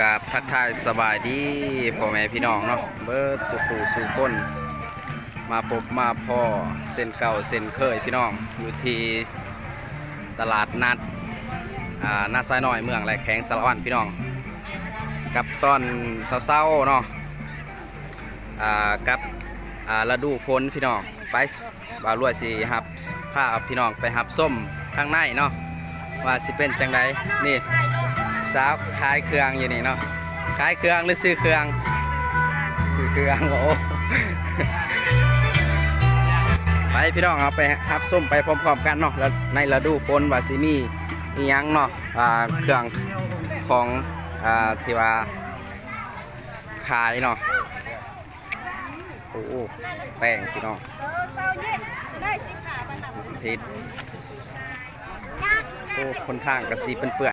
กับทักทายสบายดีพ่อแม่พี่น้องเนาะเบิร์ดสุขูสุคนมาพบมาพ่อเส้นเก่าเส้นเคยพี่น้องอยู่ที่ตลาดนัดอ่าหน้าซ้ายน้อยเมืองไรแข็งสารวันพี่น้อง กับตอนเศร้าๆเนาะอ่ากับอ่าฤดูฝนพี่น้องไปบาวรวยสิฮับพาพี่น้องไปฮับส้มข้างในเนาะ ว่าสิเป็นจังไดนี่สาวขายเครื่องอยู่นี่เนาะขายเครื่องหรือซื้อเครื่องซื้อเครื่องโอ้ไปพี่น้องเอาไปฮับส้มไปพร้อมๆกันเนาะแล้วในฤดูฝนว่าสิมีอีหยังเนาะอ่าเครื่องของอ่าที่ว่าขายเนาะโอ้แป้งพี่น้องเศร้าเย็นได้สิบห้าบาทพริกโอ้ คนทางกระสีเปื่อน